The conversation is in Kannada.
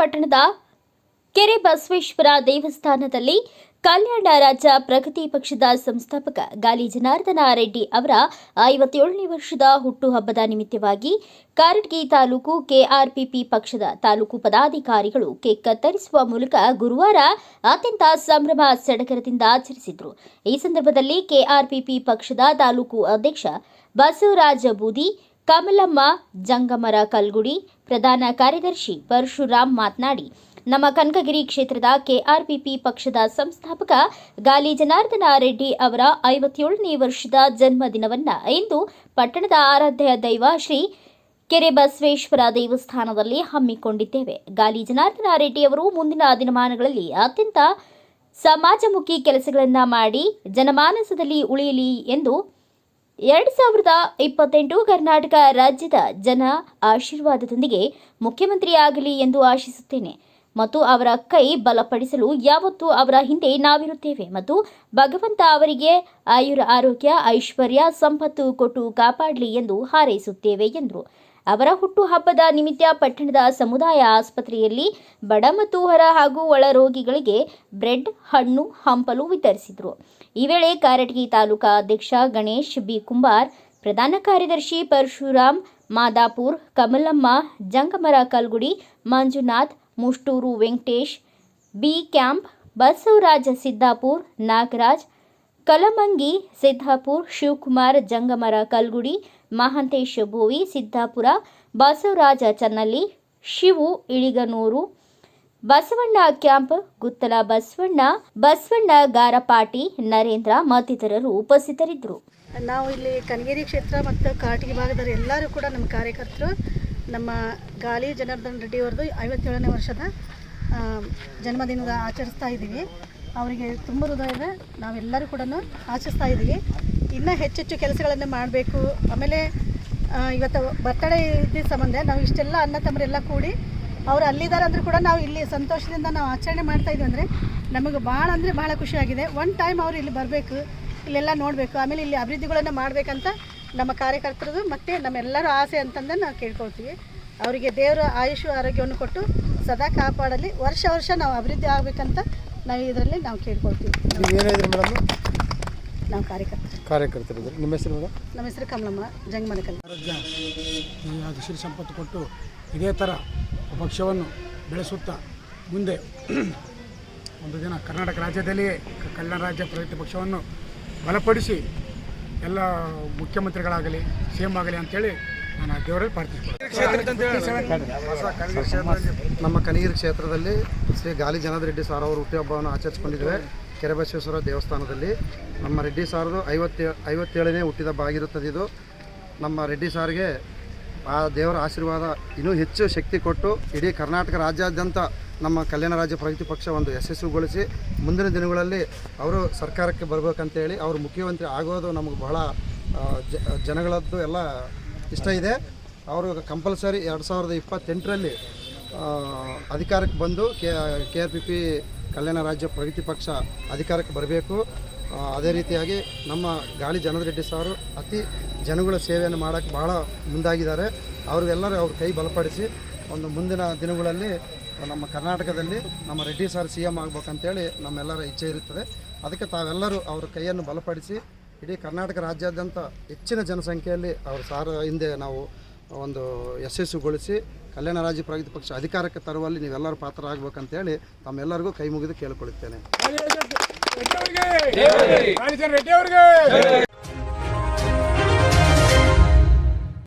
ಪಟ್ಟಣದ ಕೆರೆ ಬಸವೇಶ್ವರ ದೇವಸ್ಥಾನದಲ್ಲಿ ಕಲ್ಯಾಣ ರಾಜ ಪ್ರಗತಿ ಪಕ್ಷದ ಸಂಸ್ಥಾಪಕ ಗಾಲಿ ಜನಾರ್ದನ ರೆಡ್ಡಿ ಅವರ ಐವತ್ತೇಳನೇ ವರ್ಷದ ಹುಟ್ಟುಹಬ್ಬದ ನಿಮಿತ್ತವಾಗಿ ಕಾರಟಗಿ ತಾಲೂಕು ಕೆಆರ್ಪಿಪಿ ಪಕ್ಷದ ತಾಲೂಕು ಪದಾಧಿಕಾರಿಗಳು ಕೇಕ್ ಕತ್ತರಿಸುವ ಮೂಲಕ ಗುರುವಾರ ಅತ್ಯಂತ ಸಂಭ್ರಮ ಸಡಗರದಿಂದ ಆಚರಿಸಿದರು. ಈ ಸಂದರ್ಭದಲ್ಲಿ ಕೆಆರ್ಪಿಪಿ ಪಕ್ಷದ ತಾಲೂಕು ಅಧ್ಯಕ್ಷ ಬಸವರಾಜ ಬೂದಿ ಕಮಲಮ್ಮ, ಜಂಗಮರ ಕಲ್ಗುಡಿ, ಪ್ರಧಾನ ಕಾರ್ಯದರ್ಶಿ ಪರಶುರಾಮ್ ಮಾತನಾಡಿ, ನಮ್ಮ ಕನಕಗಿರಿ ಕ್ಷೇತ್ರದ ಕೆಆರ್ಪಿಪಿ ಪಕ್ಷದ ಸಂಸ್ಥಾಪಕ ಗಾಲಿ ಜನಾರ್ದನ ರೆಡ್ಡಿ ಅವರ ಐವತ್ತೇಳನೇ ವರ್ಷದ ಜನ್ಮದಿನವನ್ನ ಇಂದು ಪಟ್ಟಣದ ಆರಾಧ್ಯ ದೈವ ಶ್ರೀ ಕೆರೆ ಬಸವೇಶ್ವರ ದೇವಸ್ಥಾನದಲ್ಲಿ ಹಮ್ಮಿಕೊಂಡಿದ್ದೇವೆ. ಗಾಲಿ ಜನಾರ್ದನ ರೆಡ್ಡಿ ಅವರು ಮುಂದಿನ ದಿನಮಾನಗಳಲ್ಲಿ ಅತ್ಯಂತ ಸಮಾಜಮುಖಿ ಕೆಲಸಗಳನ್ನು ಮಾಡಿ ಜನಮಾನಸದಲ್ಲಿ ಉಳಿಯಲಿ ಎಂದು ಎರಡು ಸಾವಿರದ ಇಪ್ಪತ್ತೆಂಟು ಕರ್ನಾಟಕ ರಾಜ್ಯದ ಜನ ಆಶೀರ್ವಾದದೊಂದಿಗೆ ಮುಖ್ಯಮಂತ್ರಿಯಾಗಲಿ ಎಂದು ಆಶಿಸುತ್ತೇನೆ. ಮತ್ತು ಅವರ ಕೈ ಬಲಪಡಿಸಲು ಯಾವತ್ತೂ ಅವರ ಹಿಂದೆ ನಾವಿರುತ್ತೇವೆ ಮತ್ತು ಭಗವಂತ ಅವರಿಗೆ ಆಯುರ ಆರೋಗ್ಯ, ಐಶ್ವರ್ಯ, ಸಂಪತ್ತು ಕೊಟ್ಟು ಕಾಪಾಡಲಿ ಎಂದು ಹಾರೈಸುತ್ತೇವೆ ಎಂದರು. ಅವರ ಹುಟ್ಟುಹಬ್ಬದ ನಿಮಿತ್ತ ಪಟ್ಟಣದ ಸಮುದಾಯ ಆಸ್ಪತ್ರೆಯಲ್ಲಿ ಬಡ ಮತ್ತು ಹೊರ ಹಾಗೂ ಒಳ ರೋಗಿಗಳಿಗೆ ಬ್ರೆಡ್, ಹಣ್ಣು, ಹಂಪಲು ವಿತರಿಸಿದರು. ಈ ವೇಳೆ ಕಾರಟಗಿ ತಾಲೂಕಾ ಅಧ್ಯಕ್ಷ ಗಣೇಶ್ ಬಿ. ಕುಂಬಾರ್, ಪ್ರಧಾನ ಕಾರ್ಯದರ್ಶಿ Parashuram, Madapur, Kamalamma, Jangamara Kalgudi, Manjunath Mushturu Venkatesh, B camp, Basavaraja Siddapur, Nagaraj, Kalamangi Siddapur, Shivakumar, Jangamara Kalgudi, Mahantesha Bhovi, Siddapura, Basavaraja Channalli Shivu Iliganuru, Basavanna camp, Guttala Basavanna Basavanna Garapati, Narendra ಮತ್ತಿತರರು ಉಪಸ್ಥಿತರಿದ್ದರು. ನಾವು ಇಲ್ಲಿ ಕನಗೇರಿ ಕ್ಷೇತ್ರ ಮತ್ತು ಕಾಟಗಿ ಭಾಗದವರು ಎಲ್ಲರೂ ಕೂಡ ನಮ್ಮ ಕಾರ್ಯಕರ್ತರು ನಮ್ಮ ಗಾಲಿ ಜನಾರ್ದನ್ ರೆಡ್ಡಿ ಅವ್ರದ್ದು ಐವತ್ತೇಳನೇ ವರ್ಷದ ಜನ್ಮದಿನದ ಆಚರಿಸ್ತಾ ಇದ್ದೀವಿ. ಅವರಿಗೆ ತುಂಬ ಹೃದಯದ ನಾವೆಲ್ಲರೂ ಕೂಡ ಆಚರಿಸ್ತಾ ಇದ್ದೀವಿ. ಇನ್ನೂ ಹೆಚ್ಚೆಚ್ಚು ಕೆಲಸಗಳನ್ನು ಮಾಡಬೇಕು. ಆಮೇಲೆ ಇವತ್ತು ಬರ್ತಡೇ ಇದ್ದ ಸಂಬಂಧ ನಾವು ಇಷ್ಟೆಲ್ಲ ಅನ್ನ ತಮ್ಮರೆಲ್ಲ ಕೂಡಿ ಅವ್ರು ಅಲ್ಲಿದ್ದಾರೆ ಅಂದರೂ ಕೂಡ ನಾವು ಇಲ್ಲಿ ಸಂತೋಷದಿಂದ ನಾವು ಆಚರಣೆ ಮಾಡ್ತಾ ಇದ್ದೀವಿ ಅಂದರೆ ನಮಗೆ ಭಾಳ ಅಂದರೆ ಭಾಳ ಖುಷಿಯಾಗಿದೆ. ಒನ್ ಟೈಮ್ ಅವರು ಇಲ್ಲಿ ಬರಬೇಕು, ಇಲ್ಲೆಲ್ಲ ನೋಡಬೇಕು. ಆಮೇಲೆ ಇಲ್ಲಿ ಅಭಿವೃದ್ಧಿಗಳನ್ನು ಮಾಡಬೇಕಂತ ನಮ್ಮ ಕಾರ್ಯಕರ್ತರದು ಮತ್ತು ನಮ್ಮೆಲ್ಲರ ಆಸೆ ಅಂತಂದ ನಾವು ಕೇಳ್ಕೊಳ್ತೀವಿ. ಅವರಿಗೆ ದೇವರ ಆಯುಷು ಆರೋಗ್ಯವನ್ನು ಕೊಟ್ಟು ಸದಾ ಕಾಪಾಡಲಿ. ವರ್ಷ ವರ್ಷ ನಾವು ಅಭಿವೃದ್ಧಿ ಆಗಬೇಕಂತ ನಾವು ಇದರಲ್ಲಿ ನಾವು ಕೇಳ್ಕೊಳ್ತೀವಿ. ನೀವು ನಾವು ಕಾರ್ಯಕರ್ತರು. ನಿಮ್ಮ ಹೆಸರು ಮೇಡಮ್? ನಮ್ಮ ಹೆಸರು ಕಮಲಮ್ಮ ಜಂಗಮನಕಲ್. ಆರೋಗ್ಯ ಈ ಸಂಪತ್ತು ಕೊಟ್ಟು ಇದೇ ಥರ ಪಕ್ಷವನ್ನು ಬೆಳೆಸುತ್ತಾ ಮುಂದೆ ಒಂದು ದಿನ ಕರ್ನಾಟಕ ರಾಜ್ಯದಲ್ಲಿಯೇ ಕಲ್ಯಾಣ ರಾಜ್ಯ ಪ್ರಗತಿ ಪಕ್ಷವನ್ನು ಬಲಪಡಿಸಿ ಎಲ್ಲ ಮುಖ್ಯಮಂತ್ರಿಗಳಾಗಲಿ ಸಿ ಎಂ ಆಗಲಿ ಅಂತೇಳಿ ನಾನು ಆ ದೇವರಲ್ಲಿ ಪ್ರಾರ್ಥಿಸ್ತೀನಿ ನಮ್ಮ ಕನಗಿರಿ ಕ್ಷೇತ್ರದಲ್ಲಿ ಶ್ರೀ ಗಾಲಿ ಜನದ ರೆಡ್ಡಿ ಸಾರ್ ಅವರು ಹುಟ್ಟುಹಬ್ಬವನ್ನು ಆಚರಿಸಿಕೊಂಡಿದ್ದೇವೆ. ಕೆರೆಬಸವೇಶ್ವರ ದೇವಸ್ಥಾನದಲ್ಲಿ. ನಮ್ಮ ರೆಡ್ಡಿ ಸಾರದು ಐವತ್ತೇಳು ಐವತ್ತೇಳನೇ ಹುಟ್ಟಿದ ಬಾಗಿರುತ್ತದೆ ಇದು. ನಮ್ಮ ರೆಡ್ಡಿ ಸಾರಿಗೆ ಆ ದೇವರ ಆಶೀರ್ವಾದ ಇನ್ನೂ ಹೆಚ್ಚು ಶಕ್ತಿ ಕೊಟ್ಟು ಇಡೀ ಕರ್ನಾಟಕ ರಾಜ್ಯಾದ್ಯಂತ ನಮ್ಮ ಕಲ್ಯಾಣ ರಾಜ್ಯ ಪ್ರಗತಿ ಪಕ್ಷ ಒಂದು ಯಶಸ್ವಿಗೊಳಿಸಿ ಮುಂದಿನ ದಿನಗಳಲ್ಲಿ ಅವರು ಸರ್ಕಾರಕ್ಕೆ ಬರಬೇಕಂತೇಳಿ ಅವರು ಮುಖ್ಯಮಂತ್ರಿ ಆಗೋದು ನಮಗೆ ಬಹಳ ಜನಗಳದ್ದು ಎಲ್ಲ ಇಷ್ಟ ಇದೆ. ಅವರು ಕಂಪಲ್ಸರಿ ಎರಡು ಸಾವಿರದ ಇಪ್ಪತ್ತೆಂಟರಲ್ಲಿ ಅಧಿಕಾರಕ್ಕೆ ಬಂದು K R P P Kalyana Rajya Pragathi Paksha ಅಧಿಕಾರಕ್ಕೆ ಬರಬೇಕು. ಅದೇ ರೀತಿಯಾಗಿ ನಮ್ಮ ಗಾಳಿ ಜನದ ರೆಡ್ಡಿ ಸಾರು ಅತಿ ಜನಗಳ ಸೇವೆಯನ್ನು ಮಾಡೋಕ್ಕೆ ಭಾಳ ಮುಂದಾಗಿದ್ದಾರೆ. ಅವ್ರಿಗೆಲ್ಲರೂ ಅವ್ರ ಕೈ ಬಲಪಡಿಸಿ ಒಂದು ಮುಂದಿನ ದಿನಗಳಲ್ಲಿ ನಮ್ಮ ಕರ್ನಾಟಕದಲ್ಲಿ ನಮ್ಮ ರೆಡ್ಡಿ ಸಾರ್ ಸಿ ಎಂ ಆಗ್ಬೇಕಂತೇಳಿ ನಮ್ಮೆಲ್ಲರ ಇಚ್ಛೆ ಇರುತ್ತದೆ. ಅದಕ್ಕೆ ತಾವೆಲ್ಲರೂ ಅವ್ರ ಕೈಯನ್ನು ಬಲಪಡಿಸಿ, ಇಡೀ ಕರ್ನಾಟಕ ರಾಜ್ಯಾದ್ಯಂತ ಹೆಚ್ಚಿನ ಜನಸಂಖ್ಯೆಯಲ್ಲಿ ಅವ್ರ ಸಾರ ಹಿಂದೆ ನಾವು ಒಂದು ಯಶಸ್ಸುಗೊಳಿಸಿ, ಕಲ್ಯಾಣ ರಾಜ್ಯ ಪ್ರಗತಿ ಪಕ್ಷ ಅಧಿಕಾರಕ್ಕೆ ತರುವಲ್ಲಿ ನೀವೆಲ್ಲರೂ ಪಾತ್ರ ಆಗ್ಬೇಕಂತೇಳಿ ತಮ್ಮೆಲ್ಲರಿಗೂ ಕೈ ಮುಗಿದು ಕೇಳಿಕೊಳ್ಳುತ್ತೇನೆ.